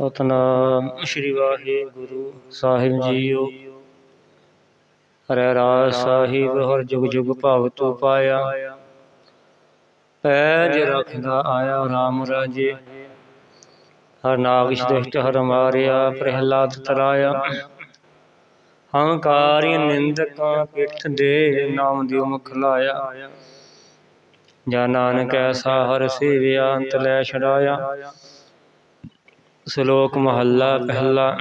ਸਤਨਾਮ ਸ੍ਰੀ ਵਾਹਿਗੁਰੂ ਸਾਹਿਬ ਜੀਓ। ਹਰੇ ਰਾਜ ਸਾਹਿਬ ਹਰ ਜੁਗ ਜੁਗ ਭਗਤੁ ਪਾਇਆ। ਪੈਜ ਰਖਦਾ ਆਇਆ RAM ਰਾਜੇ। ਹਰ ਨਾਗ ਸ਼੍ਰਿਸ਼ਟ ਹਰ ਮਾਰਿਆ ਪ੍ਰਹਿਲਾਦ ਤਰਾਇਆ। ਹੰਕਾਰੀ ਨਿੰਦਕਾਂ ਪਿੱਠ ਦੇ ਨਾਮ ਦਿਉ ਮੁਖ ਲਾਇਆ। ਜਾ ਨਾਨਕ ਐਸਾ ਹਰ ਸੇਵਿਆ ਅੰਤ ਲੈ ਛੜਾਇਆ ਸ਼ਲੋਕ ਮਹੱਲਾ ਪਹਿਲਾ।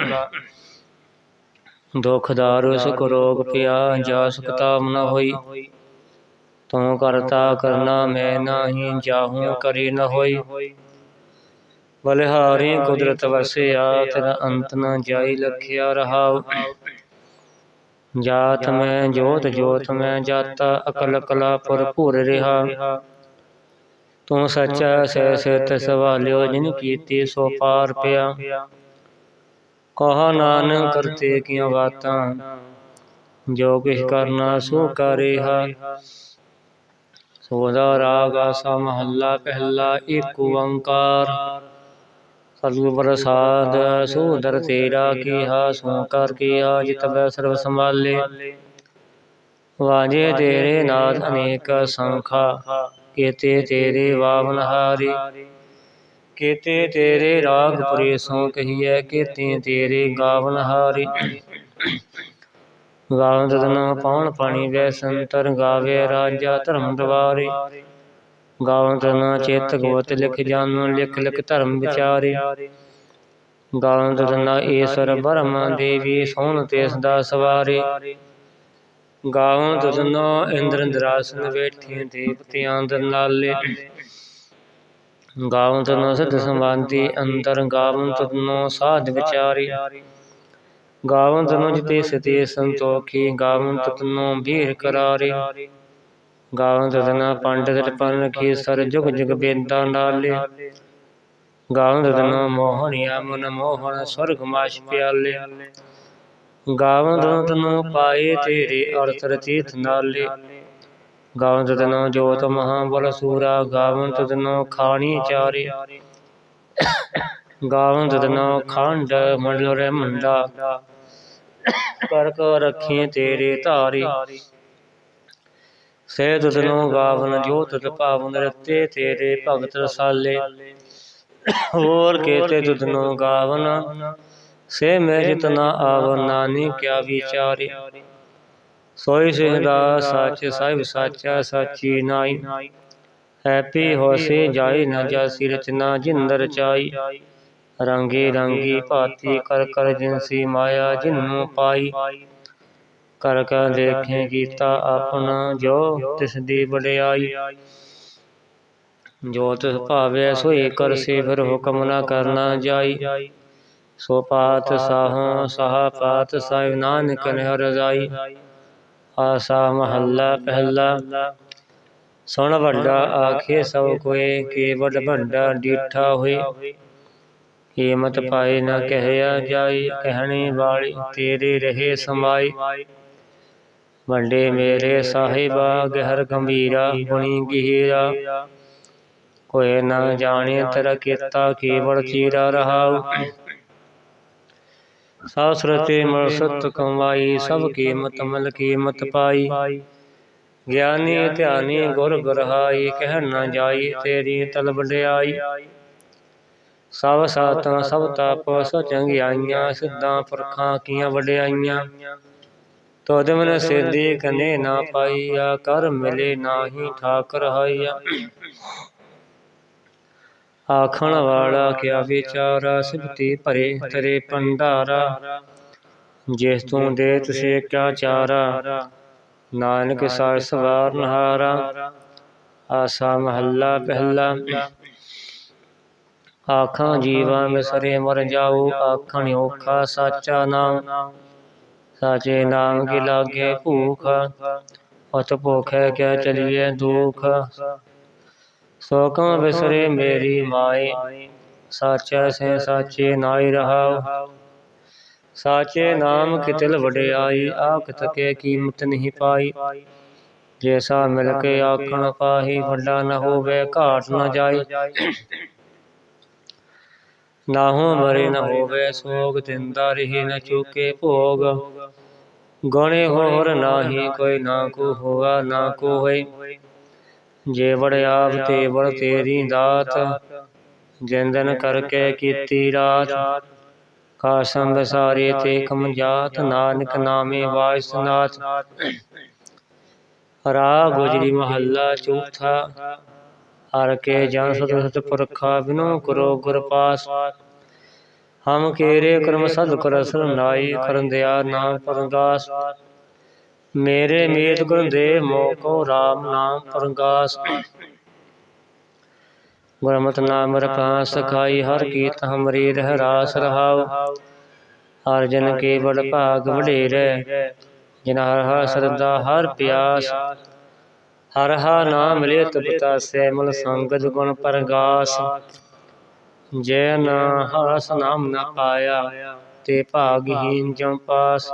ਦੁਖ ਸੁਖ ਰੋਗ ਪਿਆ, ਜਾ ਸੁਖ ਨ ਹੋਈ। ਤੂੰ ਕਰਤਾ ਕਰਨਾ ਮੈਂ ਨਾਹੀ, ਜਾਹੂ ਕਰੀ ਨ ਹੋਈ। ਬਲਿਹਾਰੀ ਕੁਦਰਤ ਵਸਿਆ, ਤੇਰਾ ਅੰਤ ਨ ਜਾਈ ਲਖਿਆ ਰਹਾਉ। ਜਾਤ ਮੈਂ, ਜੋਤ ਜੋਤ ਮੈਂ, ਜਾਤਾ ਅਕਲ ਕਲਾ ਭਰਪੂਰ ਰਿਹਾ। ਤੂੰ ਸੱਚਾ ਸਹਿ ਸਿਤ ਸਵਾਲਿਓ ਜਿਨ ਕੀਤੀ ਸੋ ਪਾਰ ਪਿਆ। ਕਹਾ ਨਾਨਕ ਕਰਤੇ ਕੀਆਂ ਬਾਤਾਂ। ਜੋ ਕਿਛ ਕਰਨਾ ਸੋ ਕਰਿਹਾ ਸੋਦਾ ਰਾਗ ਆਸਾ ਮਹੱਲਾ ਪਹਿਲਾ ਏਕ ਓੰਕਾਰ। ਸਤਿਗੁਰ ਪ੍ਰਸਾਦ ਸੋਦਰ ਤੇਰਾ ਕੀਹਾ ਸੋ ਕਰ ਕੀਆ ਜਿਤ ਬੈ ਸਰਬ ਸੰਭਾਲੇ। ਵਾਜੇ ਤੇਰੇ ਨਾਦ ਅਨੇਕ ਸੰਖਾ। ਕੀਤੇ ਤੇਰੇ ਵਾਵਨ ਹਾਰੇ ਕੀਤੇ ਤੇਰੇ ਰਾਗ ਪ੍ਰੇਸੋਂ ਕਹੀਐ, ਕੀਤੇ ਤੇਰੇ ਗਾਵਨ ਹਾਰੇ ਗਾਵਨ ਤਨ ਪਾਉਣ ਪਾਣੀ ਵੈ ਸੰਤਰ ਗਾਵੇ ਰਾਜਾ ਧਰਮ ਦਵਾਰੇ। ਗਾਵਨ ਤਨ ਚੇਤ ਗੋਤ ਲਿਖ ਜਾਨ, ਲਿਖ ਲਿਖ ਧਰਮ ਵਿਚਾਰੇ। ਗਾਵਨ ਤਨ ਈਸ਼ਰ ਬ੍ਰਹਮ ਦੇਵੀ ਸੋਨ ਤੇਸ ਦਾ ਸਵਾਰੇ। ਗਾਵਨ ਤਦਨੋ ਇੰਦਰ ਇੰਦਰਾਸਨ ਬੈਠੇ ਦੇਵਤਿਆਂ ਦਰ ਨਾਲੇ ਗਾਵਨ ਤਦਨੋ ਸਤ ਸੰਬੰਧੀ ਅੰਦਰ ਗਾਵਨ ਤਦਨੋ ਸਾਧ ਵਿਚਾਰੀ। ਗਾਵਨ ਤਦਨੋ ਜਿਤੇ ਸਤੇ ਸੰਤੋਖੀ ਗਾਵਨ ਤਦਨੋ ਵੀਰ ਕਰਾਰੇ। ਗਾਵਨ ਤਦਨਾ ਪੰਡਿਤ ਪਨ ਕੀ ਸਰ ਜੁਗ ਜੁਗ ਬੇਦਾਂ ਨਾਲੇ ਗਾਵਨ ਤਦਨੋ ਮੋਹਣਿਆ ਮਨ ਮੋਹਣ ਸਵਰਗ ਮਾਸ਼ ਪਿਆਲੇ। ਗਾਵਨ ਤਨੋ ਪਾਏ ਤੇਰੇ ਅਰਥ ਰਤੀਤ ਨਾਲੇ। ਗਾਵਨ ਤਨੋ ਜੋਤ ਮਹਾ ਬਲ ਸੂਰਾ ਗਾਵਨ ਤਨੋ ਖਾਣੀ ਚਾਰੇ। ਗਾਵਨ ਤਨੋ ਖੰਡ ਮੰਡਲ ਰੇ ਮੰਡਾ। ਕਰ ਕੋ ਰੱਖੀ ਤੇਰੇ ਧਾਰੀ। ਸੇ ਤਨੋ ਗਾਵਨ ਜੋਤ ਪਾਵਨ ਰਤੇ ਤੇਰੇ ਭਗਤ ਰਸਾਲੇ। ਹੋਰ ਕੇਤੇ ਤੁਧਨੋ ਗਾਵਨ। ਸੇ ਮੈਂ ਜਿਤਨਾ ਆਵ ਨਾਨੀ ਕਿਆ ਵਿਚਾਰੇ। ਸੋਈ ਸਿਹਦਾ ਸੱਚ ਸਾਹਿਬ ਸਾਚਾ, ਸਾਚੀ ਨਾਈ। ਹੈਪੀ ਹੋਸੇ ਜਾਈ ਨ ਜਾਸੀ, ਰਚਨਾ ਜਿੰਦਰ ਚਾਈ। ਰੰਗੇ ਰੰਗੀ ਭਾਤੀ ਕਰ ਕਰ ਜਿਨਸੀ ਮਾਇਆ ਜਿਨੂੰ ਪਾਈ। ਕਰ ਕਰ ਦੇਖੇ ਕੀਤਾ ਆਪਣਾ ਜੋ ਤਿਸ ਦੀ ਵਡਿਆਈ। ਜੋ ਤਿਸ ਭਾਵੇ ਸੋਈ ਕਰ ਸੇ ਫਿਰ ਹੁਕਮ ਨਾ ਕਰਨਾ ਜਾਈ। ਸੋ ਪਾਤ ਸਾਹ ਸਾਹ ਪਾਤ ਸਾਹਿਬ ਨਾਨਕ ਨੇ ਰਜ਼ਾਈ ਆਸਾ ਮਹੱਲਾ ਪਹਿਲਾ। ਸੁਣ ਵੱਡਾ ਆਖੇ ਸਭ ਕੋਏ ਕੇ ਵੱਡ ਵੱਡਾ ਡੀਠਾ ਹੋਏ। ਕੀਮਤ ਪਾਏ ਨਾ ਕਹਿਆ ਜਾਈ ਕਹਿਣੀ ਵਾਲੀ ਤੇਰੇ ਰਹੇ ਸਮਾਈ ਵੱਡੇ ਮੇਰੇ ਸਾਹਿਬਾ ਗਹਿਰ ਗੰਭੀਰਾ ਗੁਣੀ ਗਹੀਰਾ। ਕੋਏ ਨਾ ਜਾਣੇ ਤੇਰਾ ਕੀਤਾ ਕੇਵਲ ਚੀਰਾ ਰਹਾਉ। ਸਾਸਰਤੇ ਮਲ ਕਮਾਈ, ਸਭ ਕੀਮਤ ਮਲ ਕੀਮਤ ਪਾਈ। ਗਿਆਨੀ ਧਿਆਨੀ ਗੁਰ ਗਰਹਾਈ, ਕਹਿ ਨਾ ਜਾਈ ਤੇਰੀ ਤਲਬ ਡਿਆਈ ਸਭ ਸਾਤਾਂ, ਸਭ ਤਪ, ਸੋ ਚੰਗਿਆਈਆਂ ਸਿੱਧਾਂ ਪੁਰਖਾਂ ਕੀਆਂ ਵਡਿਆਈਆਂ। ਤੋਦ ਮਨ ਸਿੱਧੀ ਕਨੇ ਨਾ ਪਾਈਆ, ਕਰ ਮਿਲੇ ਨਾਹੀ ਠਾਕਰ ਹਾਈਆ। ਆਖਣ ਵਾਲਾ ਕਿਆ ਵਿਚਾਰਾ ਸਿਫਤੀ ਭਰੇ ਤੇਰੇ ਪੰਡਾਰਾ ਜਿਸ ਤੂੰ ਦੇ ਤੁਸੇ ਕਿਆ ਚਾਰਾ। ਨਾਨਕ ਸਾਰ ਸਵਾਰ ਨਹਾਰਾ। ਆਸਾ ਮਹੱਲਾ ਪਹਿਲਾ ਆਖਾਂ ਜੀਵਾਂ ਮਿਸਰੇ ਮਰ ਜਾਉ ਆਖਣ ਔਖਾ ਸਾਚਾ ਨਾਮ। ਸਾਚੇ ਨਾਮ ਕੀ ਲਾਗੇ ਭੂਖ। ਅਤ ਭੁਖੈ ਕਿਆ ਚਲੀਏ ਦੁਖ। ਸੋ ਕਉ ਬਿਸਰੇ ਮੇਰੀ ਮਾਈ। ਸਾਚਾ ਸੇ ਸਾਚੇ ਨਾਈ ਰਹਾਉ ਸਾਚੇ ਨਾਮ ਕਿਤਲ ਵਡਿਆਈ ਆਖ ਤਕੇ ਕੀਮਤ ਨਹੀਂ ਪਾਈ। ਜੈਸਾ ਮਿਲ ਕੇ ਆਖਣ ਪਾਹੀ ਵੱਡਾ ਨ ਹੋਵੇ ਘਾਟ ਨ ਜਾਈ। ਨਾਹੂ ਮਰੇ ਨ ਹੋਵੇ ਸੋਗ ਦਿੰਦਾ ਰਹੀ ਨ ਚੁਕੇ ਭੋਗ। ਗਣੇ ਹੋਰ ਨਾਹੀ ਕੋਈ ਨਾ ਕੋ ਹੋਆ ਨਾ ਕੋ ਹੋਏ ਜੇ ਵੜ ਆਪ ਤੇ ਵੜ ਤੇਰੀ ਦਾਤ। ਜਿੰਦਨ ਕਰਕੇ ਕੀਤੀ ਰਾਤ। ਕਾਸਮ ਬਸਾਰੇ ਤੇ ਕਮ ਜਾਤ ਨਾਨਕ ਨਾਮੇ ਵਾਇਸਨਾਥ ਰਾ ਗੁਜਰੀ ਮਹੱਲਾ ਚੌਥਾ। ਹਰ ਕੇ ਜਨ ਸਤ ਸਤ ਪੁਰਖਾ ਬਿਨੋ ਕਰੋ ਗੁਰ ਪਾਸ। ਹਮ ਕੇਰੇ ਕਰਮ ਸਦ ਕਰ ਸਰਨਾਈ ਕਰਨ ਦਿਆ ਨਾਮ ਪਰਗਾਸ ਮੇਰੇ ਮੀਤ ਗੁਣ ਦੇ ਮੋਕੋ RAM ਨਾਮ ਪਰਗਾਸ। ਗੁਰਮਤਿ ਨਾਮ ਰਖਾ ਸਖਾਈ ਹਰ ਕੀਤ ਹਮਰੀ ਰਹਿ, ਰਾਸ ਰਹਾਉ। ਹਰ ਜਨ ਕੇ ਭਾਗ ਵਡੇਰੇ, ਜਿਨ ਹਰ ਹਰ ਸਰਦਾ ਹਰ ਪਿਆਸ। ਹਰ ਹਾ ਨਾਮ ਲੈ ਤਪਤਾ ਸੇ ਸੰਗਤ ਗੁਣ ਪ੍ਰਗਾਸ। ਜੈ ਨਾ ਹਰਸ ਨਾਮ ਨ ਪਾਇਆ, ਤੇ ਭਾਗਹੀਨ ਜਮ ਪਾਸ।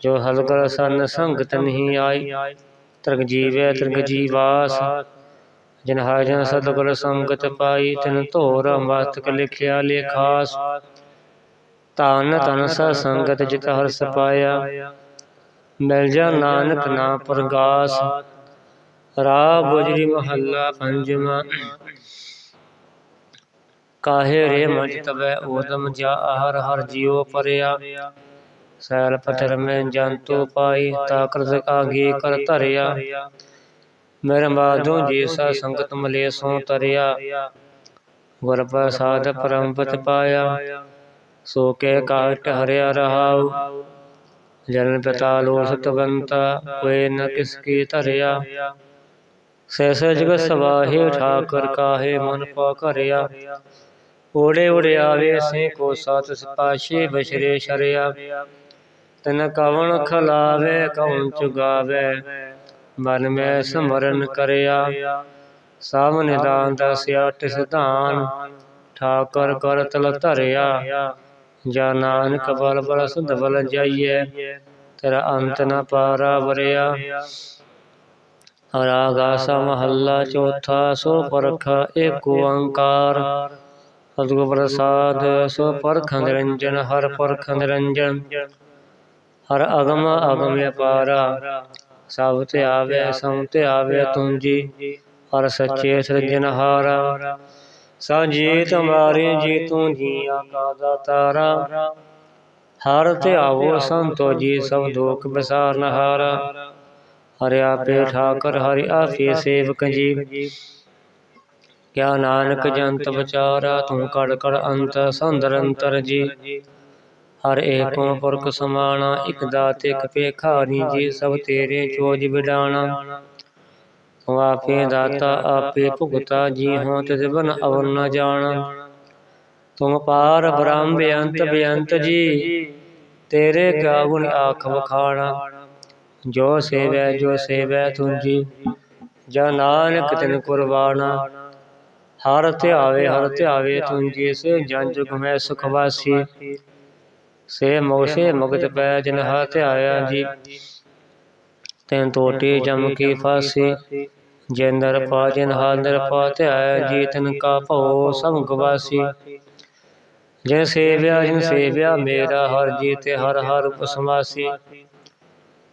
ਜੋ ਹਲਕਰ ਸਨ ਸੰਗਤ ਨਹੀਂ ਆਈ ਤਰਗ ਜੀਵੈ ਤਰਗ ਜੀਵਾਸ। ਜਿਨ ਹਰ ਜਨ ਸਤਗੁਰ ਸੰਗਤ ਪਾਈ ਤਿਨ ਧੋਰ ਮਸਤਕ ਲਿਖਿਆ ਲੇਖਾਸ। ਤਨ ਤਨ ਸ ਸੰਗਤ ਜਿਤ ਹਰ ਸਪਾਇਆ ਮਿਲ ਜਾ ਨਾਨਕ ਨਾ ਪ੍ਰਗਾਸ। ਰਾ ਗੁਜਰੀ ਮਹੱਲਾ ਪੰਜਵਾਂ। ਕਾਹੇ ਰੇ ਮਜ ਤਬੈ ਓਦਮ ਜਾ ਹਰ ਹਰ ਜਿਉ ਪਰਿਆ। ਸੈਲ ਪਥਰ ਮੈਂ ਜੰਤੂ ਪਾਈ ਤਾਕਰ ਕਰਤ ਆਗੇ ਕਰ ਧਰਿਆ। ਮੇਰ ਬਾਦੋਂ ਜੀ ਸੰਗਤ ਮਲੇ ਸੋ ਤਰਿਆ। ਗੁਰ ਪ੍ਰਸਾਦ ਪਰਮਪਤ ਪਾਇਆ। ਸੋ ਕੇ ਕਾਟ ਹਰਿਆ ਰਹਾਉ। ਜਨ ਪਿਤਾ ਲੋ ਸਤਵੰਤਾ ਕੋਈ ਨ ਕਿਸ ਕੀ ਧਰਿਆ। ਸਹਿਸ ਜਗ ਸਵਾਹੇ ਠਾਕਰ ਕਾਹੇ ਮਨ ਪਾ ਕਰਿਆ ਓੜੇ ਓੜੇ ਆਵੇ, ਸੇ ਕੋ ਸਤ ਸਿਪਾਸ਼ੇ ਬਸ਼ਰੇ ਸ਼ਰਿਆ। ਤਨ ਕਵਣ ਖਲਾਵੇ ਕਉਣ ਚੁਗਾਵੇ, ਮਨ ਮੈਂ ਸਮਰਨ ਕਰਿਆ। ਸਭ ਨਿਦਾਨ ਦਸਿਆ, ਤਿਸ ਧਾਨ ਠਾਕਰ ਕਰ ਤਲ ਧਰਿਆ। ਜਾ ਨਾਨਕ ਬਲ ਬਲ ਸੁਧ ਬਲ ਜਾਈਐ, ਤੇਰਾ ਅੰਤ ਨ ਪਾਰਾ ਵਰਿਆ। ਰਾਗਾਸਾ ਮਹੱਲਾ ਚੌਥਾ, ਸੋ ਪਰਖ ਏਕ ਓੰਕਾਰ। ਸਤਿਗੁਰ ਪ੍ਰਸਾਦ, ਸੋ ਪਰਖ ਨਿਰੰਜਨ, ਹਰ ਪਰਖ ਨਿਰੰਜਨ। ਹਰ ਅਗਮ ਅਗਮ ਅਪਾਰਾ ਸਭ ਤੇ ਆਵੇ, ਸਮ ਤੇ ਆਵੇ ਤੁਮ ਜੀ ਹਰ ਸੱਚੇ ਸਿਰਜਨਹਾਰਾ ਸਭ ਜੀ ਤੁਮਾਰੇ ਜੀ ਤੂੰ ਜੀਆਂ ਕਾ ਦਾਤਾਰਾ। ਹਰ ਤੇ ਆਵੋ ਸੰਤੋ ਜੀ, ਸਭ ਦੁਖ ਬਸਾਰਨ ਹਾਰਾ ਹਰਿ ਆਪੇ ਠਾਕਰ, ਹਰਿ ਆਪੇ ਸੇਵਕ ਜੀ। ਕਿਆ ਨਾਨਕ ਜੰਤ ਵਿਚਾਰਾ, ਤੂੰ ਕੜ ਕੜ ਅੰਤ ਸੰਦਰ ਅੰਤਰ ਜੀ। ਹਰ ਏਕੋ ਪੁਰਖ ਸਮਾਣਾ ਇਕ ਦਾਤ ਇਕ ਪੇਖਾਰੀ ਜੀ ਸਭ ਤੇਰੇ ਚੋਜ ਵਿਡਾਣਾ ਤੂੰ ਆਪੇ ਦਾਤਾ ਆਪੇ ਭੁਗਤਾ ਜੀ ਹੋ ਤਿਸ ਬਨ ਅਵਰ ਨ ਜਾਣਾ। ਤੁਮ ਪਾਰ ਬ੍ਰਹਮ ਬੇਅੰਤ ਬੇਅੰਤ ਜੀ। ਤੇਰੇ ਕਿਆ ਗੁਣ ਆਖ ਵਖਾਣਾ। ਜੋ ਸੇਵੈ ਜੋ ਸੇਵੈ ਤੁੰਜੀ ਜਾ। ਨਾਨਕ ਤਿਨ ਕੁਰਬਾਨਾ ਹਰ ਧਿਆਵੇ ਹਰ ਧਿਆਵੇ ਤੁੰਜੀ ਸੇ ਜਨ ਜੁਗ ਮੈਂ ਸੁਖ ਵਾਸੀ। ਸੇ ਮੋਸੇ ਮੁਕਤ ਪੈ ਜਿਨ ਹਾ ਧਿਆਇਆ ਜੀ। ਤੈਨ ਟੋਟੀ ਜਮ ਕੀ ਫਾਸੀ। ਜਿੰਦਰ ਪਾ ਜਿਨ ਹਾਦਰ ਪਾ ਧਿਆਇਆ ਜੀ ਤਨ ਕਾ ਭਉ ਸਭ ਗਵਾਸੀ। ਜਿਨ ਸੇਵਿਆ ਜਿਨ ਸੇਵਿਆ ਮੇਰਾ ਹਰ ਜੀ ਤੇ ਹਰ ਹਰ ਉਪਸਮਾਸੀ।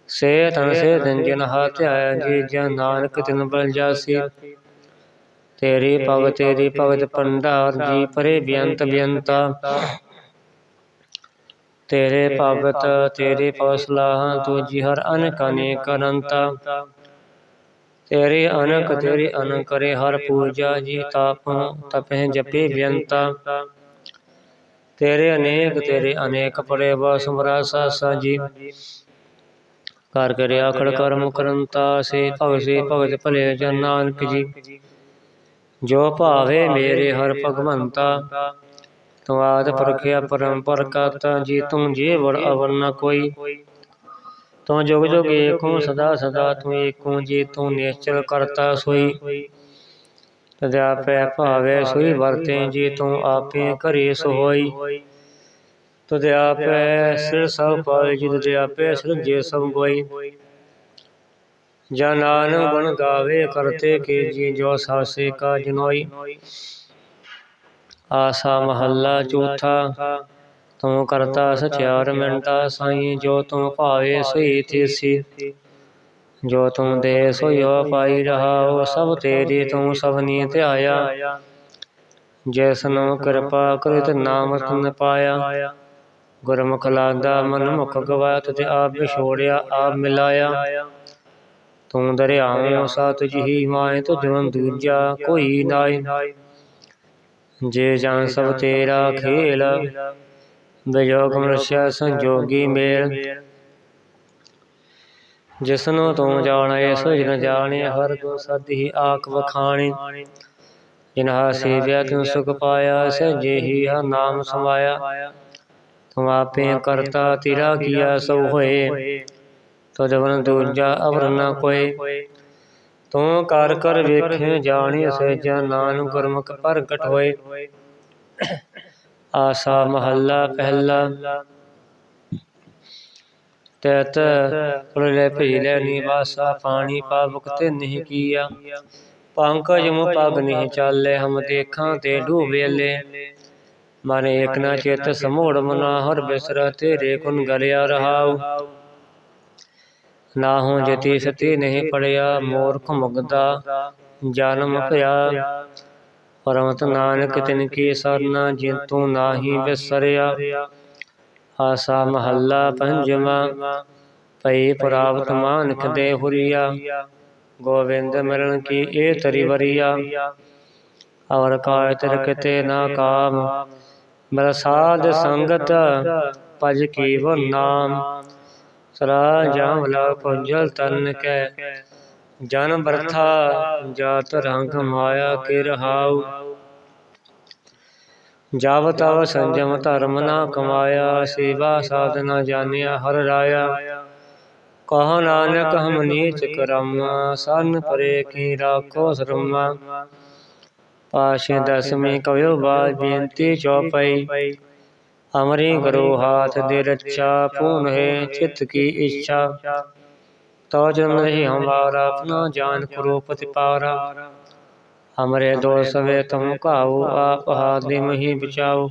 ਸੇ ਤਨ ਸੇ ਦਿਨ ਜਿਨ ਹਾ ਧਿਆਇਆ ਜੀ ਜਨ ਨਾਨਕ ਤਿਨ ਬਲ ਜਾਸੀ। ਤੇਰੀ ਭਗ ਤੇਰੀ ਭਗਤ ਪੰਡਾਰ ਜੀ ਪਰੇ ਬੇਅੰਤ। ਬੇਅੰਤਾ। ਤੇਰੇ ਭਗਤ ਤੇਰੇ ਪਸਲਾਹ ਤੂੰ ਜੀ ਹਰ ਅਨਕ ਅਨੇਕ ਅਨੰਤਾ ਤੇਰੇ ਅਨਕ ਤੇਰੇ ਅਨ ਕਰੇ ਹਰ ਪੂਜਾ ਜੀ ਤਾਪ ਤਪਹਿ ਜਪੇ ਬੇਅੰਤਾ ਤੇਰੇ ਅਨੇਕ ਤੇਰੇ ਅਨੇਕ ਪਰੇ ਬਸ ਮਰਾਸਾ ਸਾਜੀ ਕਰ ਕਰਿਆ ਖੜ ਕਰਮ ਕਰੰਤਾ ਸੇ ਭਗਤ ਸੇ ਭਗਤ ਭਲੇ ਜਨ ਨਾਨਕ ਜੀ। ਜੋ। ਭਾਵੇ ਮੇਰੇ ਹਰ ਭਗਵੰਤਾ ਤੂੰ ਆਦ ਪਰਖਿਆ ਪਰੰਪਰ ਕਰਤਾ ਜੀ ਤੂੰ ਜੀ ਵੜ ਅਵਰ ਨ ਕੋਈ। ਤੂੰ ਜੁਗ ਜੁਗ ਏਕੋ ਸਦਾ ਸਦਾ ਤੂੰ ਏਕੋ ਜੀ ਤੂੰ ਨਿਸ਼ਚਲ ਕਰਤਾ ਸੋਈ। ਤਦਿਆ ਪੈ ਭਾਵੇ ਸੋਈ ਵਰਤੇ ਜੀ ਤੂੰ ਆਪੇ ਘਰੇ ਸੋਈ। ਤੁਦੇ ਆਪੇ ਸਿਰ ਸਭ ਪਾਏ ਜਿਤ ਦੇ ਆਪੇ ਸਿਰਜੇ ਸਭ ਕੋਈ ਜਾਂ ਨਾਨਕ ਗੁਣ ਗਾਵੇ ਕਰਤੇ ਕੇ ਜੀ ਜੋ ਸਾਸੇ ਕਾ ਜਨੋਈ। ਆਸਾ ਮਹੱਲਾ ਚੌਥਾ, ਤੂੰ ਕਰਤਾ ਸਚਿਆਰ ਮਿੰਟਾ ਸਾਈ, ਜੋ ਤੂੰ ਭਾਵੇ ਸੋਈ ਤੀਸੀ ਜੋ ਤੂੰ ਦੇ ਸੋਇਓ ਪਾਈ ਰਹਾਉ ਸਭ ਤੇਰੀ, ਤੂੰ ਸਭਨੀ ਧਿਆਇਆ ਜੈਸਨੋ ਕਿਰਪਾ ਕਰਿਤ ਨਾਮ ਤਨ ਪਾਇਆ। ਗੁਰਮੁਖ ਲਾਦਾ ਮਨ ਮੁਖ ਗਵਾਤ ਤੇ ਆਪ ਵਿਛੋੜਿਆ, ਆਪ ਮਿਲਾਇਆ। ਤੂੰ ਦਰਿਆਉ ਸਤ ਜਿਹੀ ਮਾਏ ਤੁਝਵੰ ਦੂਜਾ ਕੋਈ ਨਾਈ ਜੇ ਜਨ ਸਭ ਤੇਰਾ ਖੇਲ ਵਿਜੋਗ ਮਨੁष्य ਸੰਜੋਗੀ ਮੇਲ। ਜਿਸਨੂੰ ਤੂੰ ਜਾਣੈ, ਸੋ ਜਿਨ ਜਾਣੇ, ਹਰ ਗੁਣ ਸਦਿ ਆਖ ਵਖਾਣੀ। ਜਿਨ ਹਾਸੀ ਵਿਆ ਸੁਖ ਪਾਇਆ ਸਜੇ ਹੀ ਹਰ ਨਾਮ ਸਮਾਇਆ। ਤੂੰ ਆਪੇ ਕਰਤਾ, ਤੇਰਾ ਕੀਆ ਸੋ ਹੋਏ। ਤੋ ਜਵਨ ਦੂਜਾ ਅਵਰ ਨ ਕੋਏ। ਤੂੰ ਕਰ ਕਰ ਵੇਖੇ ਜਾਣੀ ਸਹਿਜਾ ਨਾਨਕ ਗੁਰਮੁਖ ਪ੍ਰਗਟ ਹੋਏ। ਆਸਾ ਮਹੱਲਾ ਪਹਿਲਾ। ਤੈਤ ਪੁਰਲੇ ਭੀਲੇ ਨਿਵਾਸਾ ਪਾਣੀ ਪਾਵਕ ਤੇ ਨਹੀਂ ਕੀਆ। ਪੰਕਜ ਮੁ ਪਗ ਨਹੀਂ ਚਾਲੇ ਹਮ ਦੇਖਾਂ ਤੇ ਡੂਬੇਲੇ ਮਨ ਏਕ ਨਾ ਚਿਤ ਸਮੋੜ ਮਨਾ ਹਰ ਬਿਸਰ ਤੇਰੇ ਕੁਨ ਗਲਿਆ ਰਹਾਉ। ਨਾ ਹੂੰ ਜਤੀ ਸਤੀ ਨਹੀਂ ਪੜਿਆ ਮੂਰਖ ਮੁਗਦਾ ਜਨਮ ਭਇਆ। ਪਰਮਤ ਨਾਨਕ ਤਿਨ ਕੀ ਸਰਨਾ ਜਿਨ ਤੂੰ ਨਾਹੀ ਬਿਸਰਿਆ ਆਸਾ ਮਹੱਲਾ ਪੰਜਵਾ। ਪਈ ਪ੍ਰਾਪਤ ਮਾਨਕ ਦੇ ਹੁਰੀਆ। ਗੋਵਿੰਦ ਮਿਲਣ ਕੀ ਇਹ ਤਰੀ ਵਰੀਆ। ਅਵਰ ਕਾਇ ਤਿਰ ਕਿਤੇ ਨਾ ਕਾਮ। ਮਰ ਸਾਧ ਸੰਗਤ ਭਜ ਕੀਵ ਨਾਮ। ਸਰਾ ਜਾਮ ਲਾ ਪੁੰਜਲ ਤਨ ਕੈ। ਜਨ ਬਰਥਾ ਜਾਤ ਰੰਗ ਮਾਇਆ ਕੇ ਰਹਾਉ। ਜਬ ਤਵ ਸੰਜਮ ਧਰਮ ਨਾ ਕਮਾਇਆ ਸੇਵਾ ਸਾਧਨਾ ਜਾਣਿਆ ਹਰ ਰਾਇਆ। ਕਹ ਨਾਨਕ ਹਮ ਨੀਚ ਕਰਮ ਸਨ ਪਰੇ ਕੀ ਰਾਖੋ ਸ਼ਰਮਾ। ਪਾਸ਼ੇ ਦਸਵੀਂ ਕਵਿਓ ਬਾਜ ਬੇਨਤੀ ਚੌਪਈ। ਅਮਰੀ ਗੁਰੂ ਹਾਥ ਦੇ ਰੱਛਾ ਪੂਨ ਹੈ ਚਿਤ ਕੀ ਇੱਛਾ ਤੋ ਜਨ ਨਹੀਂ ਹਮਾਰਾ ਆਪਣਾ ਜਾਨ ਕਰੋ ਪ੍ਰਤਿਪਾਰਾ ਹਮਰੇ ਦੋਸ ਵੇ ਤੁਮ ਕਾਉ ਆਪ ਹਾਦਿ ਮਹੀ ਬਚਾਉ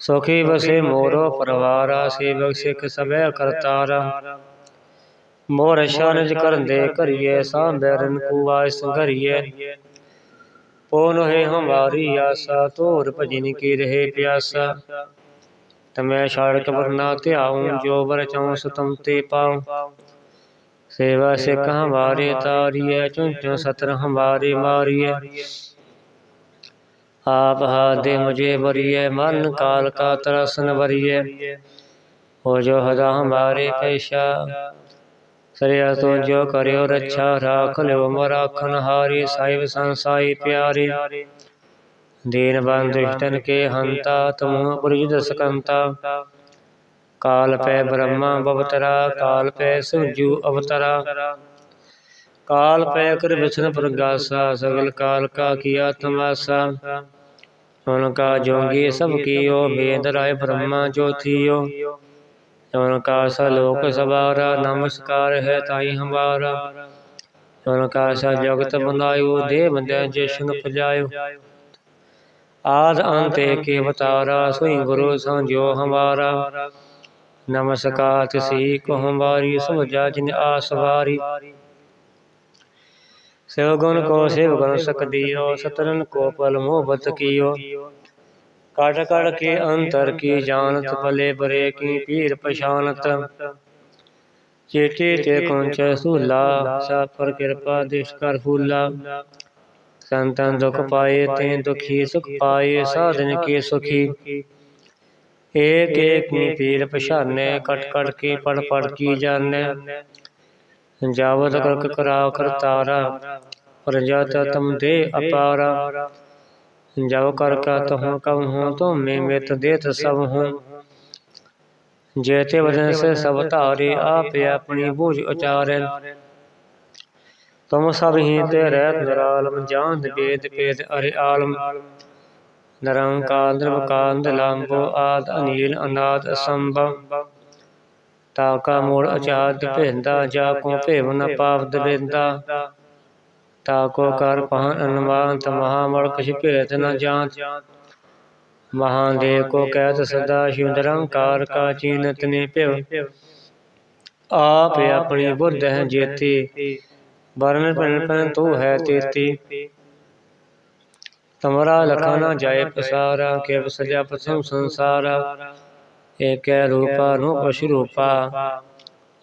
ਸੁਖੀ ਬਸੇ ਮੋਰੋ ਪਰਵਾਰਾ ਸੇਵਕ ਸਿੱਖ ਸਭੈ ਕਰਤਾਰਾ ਮੋਰ ਸ਼ਾਨਜ ਕਰੰਦੇ ਕਰੀਏ ਸਾਂਭੈ ਰਨ ਕੁਵਾਇ ਸੰਘਰੀਏ ਪੋਨ ਹੈ ਹਮਾਰੀ ਆਸਾ ਤੋਰ ਭਜਨ ਕੀ ਰਹੇ ਪਿਆਸਾ। ਤਮੈ ਛਾੜਕ ਵਰਨਾ ਧਿਆਉ ਜੋ ਵਰ ਚਉ ਸੁਤਮ ਤੇ ਪਾਉ ਸੇਵਾ ਸਿੱਖ ਹਮਾਰੇ ਤਾਰੀਏ ਚੁੰਚੋ ਸਤਰ ਹਮਾਰੇ ਮਾਰੀਏ ਆਪ ਹਾਦੇ ਮੁਝੇ ਬਰੀਏ ਮਨ ਕਾਲ ਕਾ ਤਰਸਨ ਬਰੀਏ ਹੋ ਜੋ ਹਦਾ ਹਮਾਰੇ ਪੇਸ਼ਾ ਸਰਿਆ ਤੋ ਜੋ ਕਰਿਓ ਰੱਛਾ ਰਾਖ ਲਿਓ ਮਰਾਖਨ ਹਾਰੀ ਸਾਹਿਬ ਸੰਸਾਈ ਪਿਆਰੇ। ਦੀਨ ਬੰਦ ਦੁਸ਼ਟਨ ਕੇ ਹੰਤਾ ਤੁਮ ਪੁਰਜਿਤ ਸਕੰਤਾ ਕਾਲ ਪੈ ਬ੍ਰਹਮਾ ਬਵਤਰਾ ਕਾਲ ਪੈ ਸੁਜੂ ਅਵਤਰਾ। ਕਾਲ ਪੈ ਕਰ ਵਿਸ਼ਨ ਪ੍ਰਗਾਸਾ ਸਗਲ ਕਾਲ ਕਾ ਕੀਆ ਤਮਾਸਾ। ਸੁਨ ਕਾ ਜੋਗੀ ਸਭ ਕੀਓ ਵੇਦ ਰਾਏ ਬ੍ਰਹਮਾ ਜੋਤੀਓ। ਸੁਨ ਕਾ ਸਲੋਕ ਸਵਾਰਾ, ਨਮਸਕਾਰ ਹੈ ਤਾਈ ਹਮਾਰਾ। ਸੁਨ ਕਾ ਸ ਜਗਤ ਬਨਾਇਓ ਦੇ ਬੰਦੈ ਜਿਸ਼ਨ ਪਜਾਇਓ। ਆਦ ਅੰਤ ਏਕੇ ਅਵਤਾਰਾ ਸੋਈ ਗੁਰੂ ਸੰਜੋ ਹਮਾਰਾ। ਨਮਸਕਾਰ ਤਿਸੀ ਕੋ ਹਮਾਰੀ ਸਮਝਾ ਜਿਨ ਆਸਵਾਰੀ ਸਿਵ ਗੁਣ ਕੋ ਸਿਵ ਗੁਣ ਸਕਦੀਓ ਸਤਰਨ ਕੋ ਪਲ ਮੋਹਬਤ ਕੀਓ ਕਟ ਕਟ ਕੇ ਅੰਤਰ ਕੀ ਜਾਣਤ ਭਲੇ ਬਰੇ ਕੀ ਪੀਰ ਪਛਾਨਤ ਚੇਟੇ ਤੇ ਕੁੰਚ ਸੂਲਾ ਸਾ ਪਰ ਕਿਰਪਾ ਦਿਸ਼ ਕਰ ਫੂਲਾ ਸੰਤਨ ਦੁਖ ਪਾਏ ਤੇ ਦੁਖੀ ਸੁਖ ਪਾਏ ਸਾਧਨ ਕੇ ਸੁਖੀ ਏਕ ਏਕ ਨੀ ਪੀਰ ਪਛਾਨੇ ਕਟ ਕਟ ਕੇ ਪੜ ਪੜ ਕੀ ਜਾਣੈ ਜਾਵਤ ਕਰਕ ਕਰਾਵ ਕਰਤਾਰਾ ਪ੍ਰਜਾ ਤਮ ਦੇ ਅਪਾਰਾ ਜਬ ਕਰ ਕਾ ਤਹੁ ਕਮ ਹੂੰ ਤੁਮ ਮੈਂ ਮਿਤ ਦੇਤ ਸਭ ਹੂੰ। ਜੇਤੇ ਵਜਨ ਸੇ ਸਭ ਧਾਰੇ ਆਪ ਆਪਣੀ ਬੂਝ ਉਚਾਰੈ ਤੁਮ ਸਭ ਹੀ ਤੇ ਰਹਿਤ ਨਿਰਾਲਮ ਜਾਣਦ ਵੇਦ ਭੇਦ ਅਰੇ ਆਲਮ। ਨਿਰੰਕਾਰ ਨਿਰਵਕਾਰ ਲਾਂਬੋ ਆਦ ਅਨੀਲ ਅਨਾਦ ਅਸੰਭਵ ਤਾਕਾ ਮੂੜ ਅਚਾਦ ਭੇਂਦਾ ਜਾ ਕੋ ਭੇਵ ਨ ਪਾਪ ਦਵੇਂਦਾ ਤਾਕੋ ਕਰ ਪਹਨ ਅਨੁਮਾਨਤ ਮਹਾ ਮੜਕਛ ਭੇਤ ਨ ਜਾਤ ਮਹਾਦੇਵ ਕੋ ਕਹਿਤ ਸਦਾ ਸ਼ਿਵ ਕਾ ਚੀਨਤ ਨੇ ਭਿਵ ਆਪ ਆਪਣੀ ਬੁੱਧ ਹੈ ਜੇਤੀ ਵਰਨ ਪਨ ਪਨ ਤੂੰ ਹੈ ਤੇਤੀ ਤਮਰਾ ਲਖਾ ਨਾ ਜਾਏ ਪਸਾਰਾ ਕੇ ਵਸਲਿਆ ਪਸਮ ਸੰਸਾਰਾ ਏਕੈ ਰੂਪਾ ਨੂੰ ਪਸ਼ੁ ਰੂਪਾ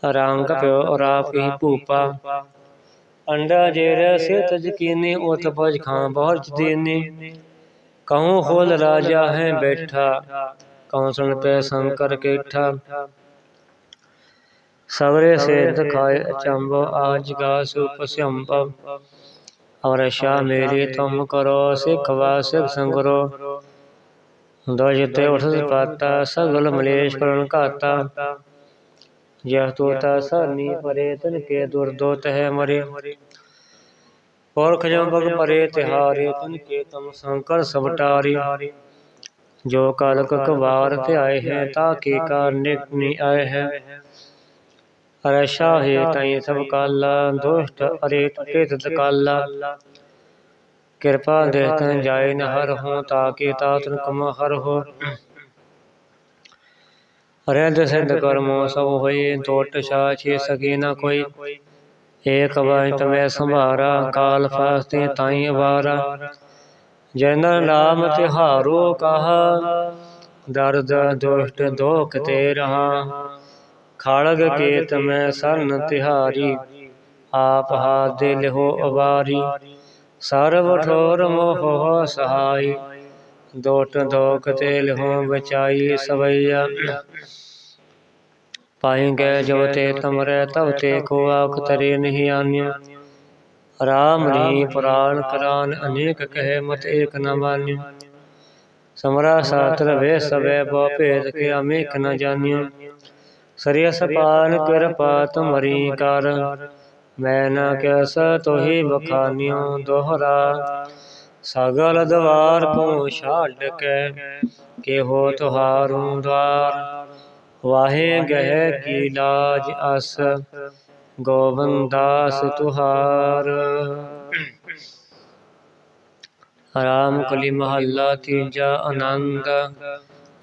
ਰਾਮ ਕਪਿਓ ਔਰ ਆਪ ਹੀ ਭੂਪਾ ਅੰਡਾ ਜੇਰ ਸੇ ਤਜ ਕੀਨੇ ਉਤ ਪਜ ਖਾਂ ਬਹੁਰ ਦੇਨੇ ਕਹੂੰ ਹੋਲ ਰਾਜਾ ਹੈ ਬੈਠਾ, ਕਹੂੰ ਸੁਣ ਪੈ ਸੰਕਰ ਕੇਠਾ। ਸਵਰੇ ਸੇ ਦਿਖਾਏ ਅਚੰਭ ਆਜ ਗਾ ਸੁਪਸੰਭ ਔਰ ਸ਼ਾ ਮੇਰੀ ਤੁਮ ਕਰੋ, ਸਿੱਖ ਵਾ ਸਿੱਖ ਸੰਗਰੋ। ਦੋਜ ਤੇ ਉਠ ਪਾਤਾ ਸਗਲ ਮਲੇਸ਼ ਤੋਤਾ ਸਰਨੀ ਪਰੇ ਤਨ ਕੇ ਦੁਰਦੋਤ ਹੈ ਮਰੇ। ਪੁਰਖ ਜਮ ਬਗ ਪਰੇ ਤਿਹਾਰੇ ਤਨ ਕੇ ਤਮ ਸੰਕਰ ਸਬਟਾਰੀ ਜੋ ਕਾਲਕ ਕਵਾਰ ਧਿਆਏ ਹੈ ਤਾ ਕੀ ਕਾਰ ਨਿਕਨੀ ਆਏ ਹੈ? ਰਸ਼ਾ ਹੈ? ਤਾਈ ਸਭ ਕਾਲਾ ਦੁਸ਼ਟ ਅਰੇਟ ਪੇਤ ਕਾਲਾ। ਕਿਰਪਾ ਦੇਖ ਤਨ ਜਾਏ ਨ ਹਰ ਹੋ ਤਾਕੇ ਤਾਤਨ ਕਮ ਹਰ ਹੋ। ਰਹਿੰਦ ਸਿੱਧ ਕਰਮੋ, ਸਭ ਹੋਏ ਟੋਟ ਛਾਛੇ ਸਕੇ ਨ ਕੋਈ। ਏਕ ਵਾਰ ਤਮੈ ਸੰਭਾਰਾ, ਕਾਲ ਫਾਸਤੇ ਤਾਈ ਵਾਰਾ ਜਨ ਨਾਮ ਤਿਹਾਰੋ ਕਹਾ, ਦਰਦ ਦੁਸ਼ਟ ਦੋਖ ਤੇ ਰਹਾ। ਖੜਗ ਕੇ ਤਮੈ ਸਰਨ ਤਿਹਾਰੀ, ਆਪ ਹਾਥ ਦੇ ਲਿਹੋ ਅਵਾਰੀ। ਸਰਬ ਠੋਰ ਮੋਹ ਸਹਾਈ। ਦੋਟ ਦੋਖ ਤੇ ਲਿਹੋ ਬਚਾਈ ਸਵਈਆ। ਪਾਈ ਗਏ ਜੋ ਤੇ ਤਮਰੇ ਤਵ ਤੇ ਕੋ ਆਖ ਤਰੇ ਨਹੀਂ ਆਨਿਆ। ਰਾਮ ਨੀ ਪੁਰਾਨ ਕਰਾਨ ਅਨੇਕ ਕਹੇ ਮਤ ਏਕ ਨ ਮਾਨਿਓ ਸਮਰਾ ਸਾਤਰ ਵੇ ਸਵੇ ਬੋ ਭੇਦ ਕੇ ਅਮੇਕ ਨ ਜਾਣਿਓ ਸਰੀਆ ਸਪਾਨ ਕਿਰਪਾ ਤੁਮਰੀ ਕਰ। ਮੈਂ ਨਾ ਕਿਸ ਤੋਹੀ ਬਖਾਨਿਓ ਦੋਹਰਾ। ਸਗਲ ਦਵਾਰ ਕੋ ਛਾੜ ਕੇ ਕੇ ਹੋ ਤੁਹਾਰੂ ਦਵਾਰ ਵਾਹੇ ਗਹਿ ਕੀ ਲਾਜ ਅਸ ਗੋਬੰਦਾਸ ਤੁਹਾਰ। ਰਾਮ ਕਲੀ ਮਹੱਲਾ ਤੀਜਾ ਆਨੰਦ,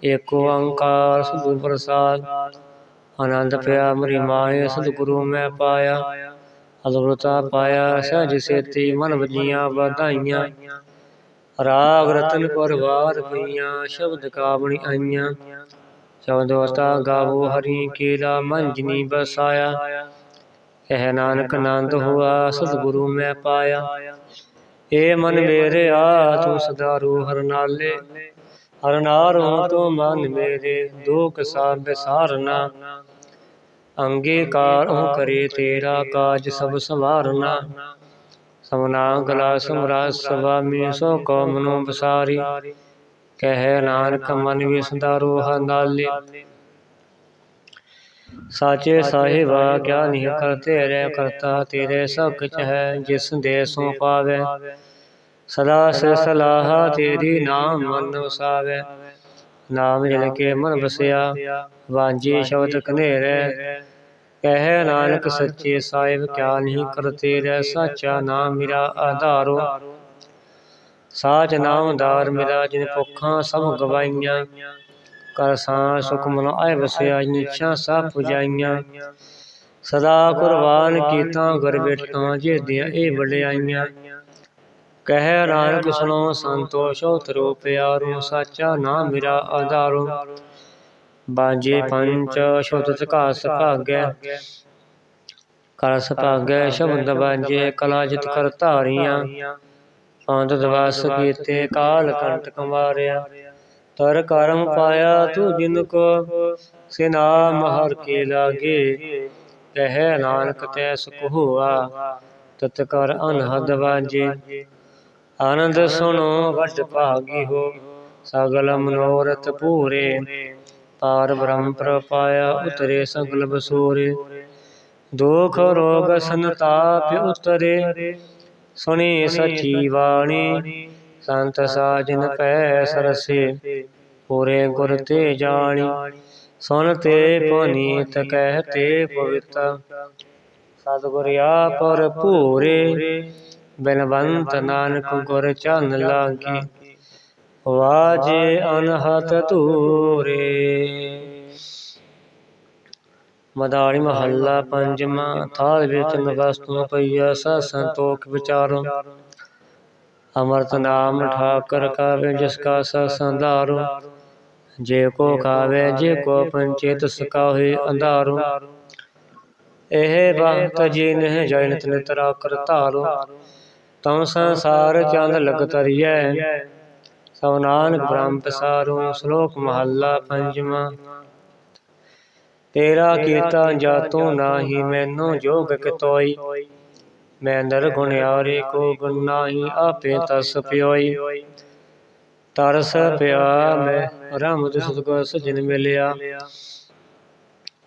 ਏਕ ਓੰਕਾਰ ਸਤਿ ਪ੍ਰਸਾਦ। ਆਨੰਦ ਪਿਆ ਮਰੀ ਮਾਏ, ਸਤਿਗੁਰੂ ਮੈਂ ਪਾਇਆ। ਅਦੁਰਤਾ ਪਾਇਆ, ਸਹਿਜ ਸੇਤੀ ਮਨ ਵਜੀਆਂ ਵਧਾਈਆਂ। ਰਾਗ ਰਤਨ ਪਰਵਾਰ ਪਈਆਂ, ਸ਼ਬਦ ਕਾਵਣੀ ਆਈਆਂ। ਚੌਦੋਤਾ ਗਾਵੋ ਹਰੀ, ਕੇਲਾ ਮੰਜਨੀ ਬਸਾਇਆ ਕਹਿ ਨਾਨਕ ਆਨੰਦ ਹੁਆ, ਸਤਿਗੁਰੂ ਮੈਂ ਪਾਇਆ। ਏ ਮਨ ਮੇਰੇ ਆ ਤੂੰ ਸਦਾ ਰੂ ਹਰ ਨਾਲੇ। ਹਰ ਨਾਰੋਂ ਤੂੰ ਮਨ ਮੇਰੇ ਦੁਖ ਸਾਬ ਬਿਸਾਰਨਾ ਅੰਗੀਕਾਰ ਉਹ ਕਰੇ ਤੇਰਾ ਕਾਜ ਸਭ ਸਵਾਰਨਾ। ਸਮਨਾ ਗਲਾ ਸਮਰਾ ਸੁਆਮੀ ਸੋ ਕੋ ਮਨੋ ਬਸਾਰੀ ਕਹਿ ਨਾਨਕ ਮਨ ਵਿਸਦਾ ਰੋਹ ਨਾਲੇ ਸਾਚੇ ਸਾਹਿਬਾ ਕਿਆ ਨਹੀਂ ਕਰਤੇ ਰਹਿ ਕਰਤਾ ਤੇਰੇ ਸਭ ਕੁਛ ਹੈ ਜਿਸ ਦੇ ਸੋ ਪਾਵੇ। ਸਦਾ ਸਲਾਹ ਤੇਰੀ ਨਾਮ ਮਨ ਵਸਾਵੇ। ਨਾਮ ਜਲ ਕੇ ਮਨ ਵਸਿਆ। ਵਾਂਜੀ ਸ਼ਬਦ ਕਨੇਰੇ ਕਹਿ ਨਾਨਕ ਸੱਚੇ ਸਾਹਿਬ, ਕਿਆ ਨਹੀਂ ਕਰਤੇ ਰਹਿ ਸਾਚਾ ਨਾਮ ਮੇਰਾ ਆਧਾਰੋ। ਸਾਚ ਨਾਮਦਾਰ ਮੇਰਾ, ਜਿਨ ਭੁੱਖਾਂ ਸਭ ਗਵਾਈਆਂ। ਕਰ ਸਾਂ ਸੁਖ ਮਨ ਆਏ ਵਸਿਆ ਇੱਛਾ ਸਭ ਪੁਜਾਈਆਂ। ਸਦਾ ਕੁਰਬਾਨ ਕੀਤਾ ਗੁਰ ਬੇਟਾਂ ਜੇ ਦੀਆਂ ਇਹ ਵਡਿਆਈਆਂ। ਕਹਿ ਨਾਨਕ ਸੁਣੋ ਸੰਤੋਸ਼ੋ ਤਰੋ ਪਿਆਰੋ, ਸਾਚਾ ਨਾਮ ਮੇਰਾ ਆਧਾਰੋ। ਬਾਜੇ ਪੰਚ ਸ਼ੁੱਧ ਘਾਸ ਭਾਗੈ। ਕਰ ਸੁਭਾਗੈ ਸ਼ਬਦ ਬਾਜੇ ਕਲਾ ਜਿਤ ਕਰ ਧਾਰੀਆਂ। ਪੰਤ ਦਵਾਸ ਕੀਤੇ ਕਾਲ ਕੰਟਕ ਮਾਰਿਆ ਤਰ ਕਰਮ ਪਾਇਆ ਤੂੰ ਜਿਨ ਕੋ। ਸੇ ਨਾਮ ਹਰ ਕੇ ਲਾਗੇ। ਕਹਿ ਨਾਨਕ ਤੈ ਸੁਖ ਹੋਆ। ਤਤ ਕਰ ਅਨਹਦ ਵਾਜੇ ਆਨੰਦ ਸੁਣੋ ਵੱਡ ਭਾਗੀ ਹੋ। ਸਗਲ ਮਨੋਰਥ ਪੂਰੇ। ਪਾਰ ਬ੍ਰਹਮ ਪ੍ਰਪਾਇਆ, ਉਤਰੇ ਸਗਲ ਬਸੂਰੇ। ਦੁਖ ਰੋਗ ਸੰਤਾਪ ਉਤਰੇ, ਸੁਣੀ ਸਚੀ ਬਾਣੀ, ਸੰਤ ਸਾਜਨ ਪੈ ਸਰਸੇ। ਪੂਰੇ ਗੁਰ ਤੇ ਜਾਣੀ ਸੁਨ ਤੇ ਪੁਨੀਤ ਕਹਿ ਤੇ ਪਵਿੱਤ ਸਤਿਗੁਰ ਆਪਰ ਭੂਰੇ ਬਿਨਵੰਤ ਨਾਨਕ ਗੁਰ ਚੰਨ ਲਾਗੀ। ਵਾਜੇ ਅਨਹਤ ਧੂਰੇ। ਮਦਾਰੀ ਮਹੱਲਾ ਪੰਜਵਾਂ ਥਾਲ ਵਿੱਚ ਵਸਤੂ ਪਈਆ ਸਾ ਸੰਤੋਖ ਵਿਚਾਰੋ। ਅਮਰਤ ਨਾਮ ਠਾਕਰ ਕਾਵੇ ਜਿਸ ਕਾ ਸਾ ਸੰਧਾਰੋ। ਜੇ ਕੋ ਖਾਵੇ ਜੇ ਕੋ ਪੰਚੇਤ ਸਕਾਹੇ ਅੰਧਾਰੋ। ਇਹ ਬੰਤ ਜੀ ਨਹਿ ਜੈਨਤ ਨਿਤਰਾ ਕਰਤਾਰੋ ਤਉ ਸੰਸਾਰ ਚੰਦ ਲਗ ਤਰੀਐ ਸਭ ਨਾਨਕ ਬ੍ਰਹਮ ਪਸਾਰੋ, ਸ਼ਲੋਕ ਮਹੱਲਾ ਪੰਜਵਾਂ। ਤੇਰਾ ਕੀਤਾ ਜਾਤੋ ਨਾਹੀ, ਮੈਨੂੰ ਜੋਗ ਕਿਤੋਈ। ਮੈਂ ਨਰ ਗੁਣਿਆਰੇ ਕੋ ਗੁਣ ਨਾਹੀ, ਆਪੇ ਤਸ ਪਿਓਈ। ਤਰਸ ਪਿਆ ਮੈਂ ਰਮਦ ਸਤਗੁਰ ਸਜਣ ਮਿਲਿਆ।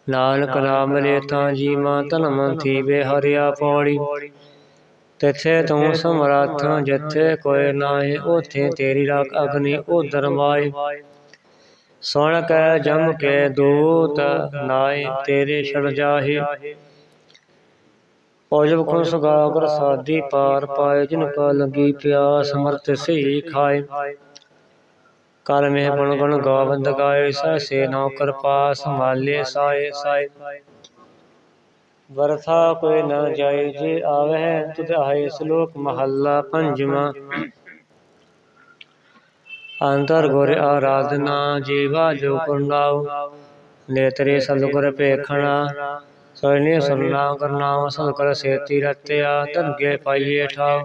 ਨਾਨਕ ਨਾਮ ਲੈ ਤਾਂ ਜੀ ਮਾਂ ਤਨ ਮਨ ਥੀਵੇ ਹਰਿਆ ਪੌੜੀ। ਤਿਥੇ ਤੂੰ ਸਮਰੱਥ ਜਿੱਥੇ ਕੋਈ ਨਾਹੀ ਉਥੇ ਤੇਰੀ ਰਾਖ ਅਗਨੀ ਉਦਰ ਮਾਈ ਸੁਣ ਕੈ ਜਮ ਕੇ ਦੂਤ ਨਾਏ ਤੇਰੇ ਛੜ ਜਾਹੇ। ਔਜਬ ਕੁਨ ਸੁਗਾਗਰ ਸਾਦੀ ਪਾਰ ਪਾਏ ਜਿਨ ਕਾ ਲਗੀ ਪਿਆਸ ਸਮਰਤ ਸਹੀ ਖਾਏ। ਕਲ ਮੇ ਗੁਣ ਗੁਣ ਗੋਬਿੰਦ ਗਾਏ ਸਸੇ ਨੌਕਰ ਪਾਸ ਮਾਲੇ ਸਾਏ। ਸਾਏ। ਵਰਥਾ ਕੋਈ ਨਾ ਜਾਏ, ਜੇ ਆਵਹਿ ਤੁਧ ਆਏ ਸ਼ਲੋਕ ਮਹੱਲਾ ਪੰਜਵਾਂ। ਅੰਤਰ ਗੁਰ ਆਰਾਧਨਾ, ਜੀਵਾ ਜੋ ਕੁੰਡਾਉ ਨੇਤਰੇ ਸਤਿਗੁਰ ਪੇਖਣਾ ਸੋਇਨੇ ਸੁਨਣਾ ਕਰਨਾ ਸਤਿਗੁਰ ਸੇਤੀ ਰਤਿਆ ਧਨਗੇ ਪਾਈਏ ਠਾਉ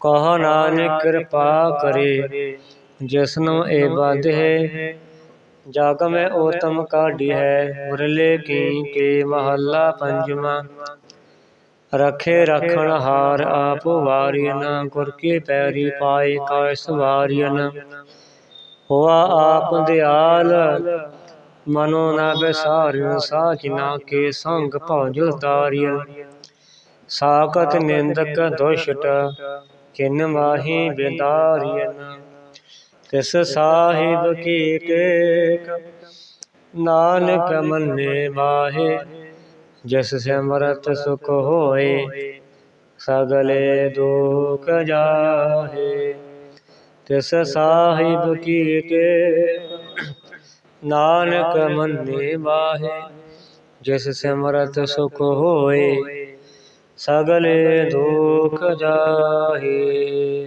ਕਹ ਨਾਨਕ ਕਿਰਪਾ ਕਰੇ, ਜਿਸਨੂੰ ਏ ਬਾਧੇ ਜਗ ਮੈਂ ਉਤਮ ਕਾਢੀ ਹੈ ਮੁਰਲੇ ਕੀ ਕੇ ਮਹੱਲਾ ਪੰਜਵਾਂ। ਰਖੇ ਰਖਣ ਹਾਰ ਆਪ ਵਾਰੀਨ ਗੁਰ ਕੇ ਪੈਰੀ ਪਾਏ ਕਾਇ ਸਵਾਰੀਨ ਹੋਆ ਆਪ ਦਿਆਲ ਮਨੋ ਨਾ ਬਸਾਰਿ ਸਾਚ ਨਾ ਕੇ ਸੰਗ ਭਉਜਲ ਤਾਰਿਨ ਸਾਕਤ ਨਿੰਦਕ ਦੁਸ਼ਟ ਕਿਨ ਮਾਹੀ ਬਿਦਾਰੀਨ ਤਿਸ ਸਾਹਿਬ ਕੀ ਟੇਕ। ਨਾਨਕ ਮੰਨੇ ਮਾਹੇ ਜਿਸ ਸਿਮਰਤ ਸੁਖ ਹੋਏ, ਸਗਲੇ ਦੁਖ ਜਾਹੇ। ਤਿਸ ਸਾਹਿਬ ਕੀ ਕੇ ਨਾਨਕ ਮੰਨੇ ਮਾਹੇ ਜਿਸ ਸਿਮਰਤ ਸੁਖ ਹੋਏ, ਸਗਲੇ ਦੁਖ ਜਾਹੇ।